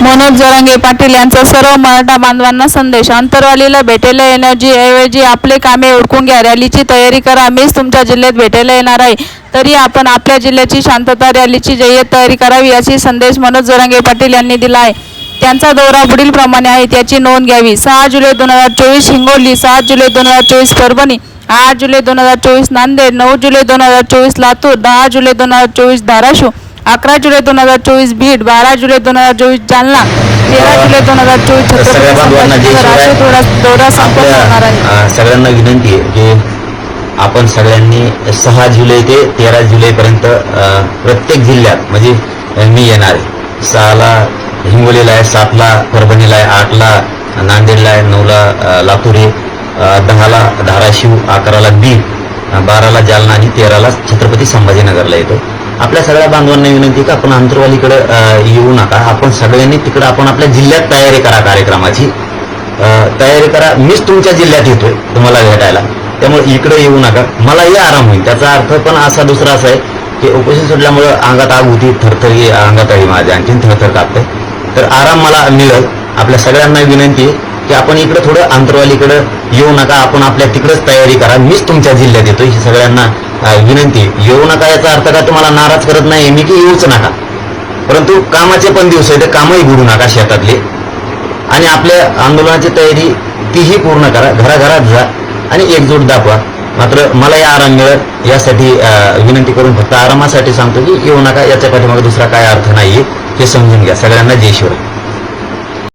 मनोज जरांगे पाटील यांचा सर्व मराठा बांधवांना संदेश. अंतरवालीला भेटायला येण्याची ऐवजी आपले कामे ओळखून घ्या. रॅलीची तयारी करा. मीच तुमच्या जिल्ह्यात भेटायला येणार आहे. तरी आपण आपल्या जिल्ह्याची शांतता रॅलीची जय्यत तयारी करावी अशी संदेश मनोज जरांगे पाटील यांनी दिला आहे. त्यांचा दौरा पुढीलप्रमाणे आहे. त्याची नोंद घ्यावी. सहा जुलै दोन हजार चोवीस हिंगोली सात जुलै दोन हजार चोवीस परभणी आठ जुलै दोन हजार चोवीस नांदेड नऊ जुलै दोन हजार चोवीस लातूर दहा जुलै दोन हजार चोवीस धाराशिव अकरा जुलै दोन हजार चोवीस बीड बारा जुलै दोन हजार चोवीस जालना तेरा जुलै दोन हजार चोवीस. असे दौरा दौरा संपन्न होणार आहे. आपल्या अ, सगळ्यांना विनंती आहे की आपण सगळ्यांनी सहा जुलै ते तेरा जुलैपर्यंत अ, प्रत्येक जिल्ह्यात म्हणजे अ, मी येणार आहे. सहाला हिंगोलीला आहे सातला परभणीला आहे आठला नांदेडला आहे नऊला अ, लातूर आहे अ, दहाला धाराशिव अकराला बीड अ, बाराला जालना आणि तेराला छत्रपती संभाजीनगरला येतो. आपल्या सगळ्या बांधवांना विनंती की आपण आंतरवालीकडे येऊ नका. आपण सगळ्यांनी तिकडे आपण आपल्या जिल्ह्यात तयारी करा कार्यक्रमाची. तयारी करा. मीच तुमच्या जिल्ह्यात येतोय तुम्हाला भेटायला. त्यामुळे इकडे येऊ नका. मलाही आराम होईल. त्याचा अर्थ पण असा दुसरा असा आहे की उपोषण सुटल्यामुळं अंगात आग होती थरथरी अंगात आहे माझ्या आणखीन थरथर कापते. तर आराम मला मिळेल. आपल्या सगळ्यांना विनंती आहे की आपण इकडं थोडं आंतरवालीकडं येऊ नका आपण आपल्या तिकडेच तयारी करा. मीच तुमच्या जिल्ह्यात येतो ही सगळ्यांना विनंती. येऊ नका याचा अर्थ का तुम्हाला नाराज करत नाही मी की येऊच नका. परंतु कामाचे पण दिवस आहे ते कामही बुडू नका शेतातले. आणि आपल्या आंदोलनाची तयारी तीही पूर्ण करा घराघरात जा आणि एकजूट दाखवा. मात्र मलाही आराम मिळेल यासाठी विनंती करून फक्त आरामासाठी सांगतो की येऊ नका याच्या पाठीमागे दुसरा काय अर्थ नाहीये हे समजून घ्या. सगळ्यांना जय शिवराय.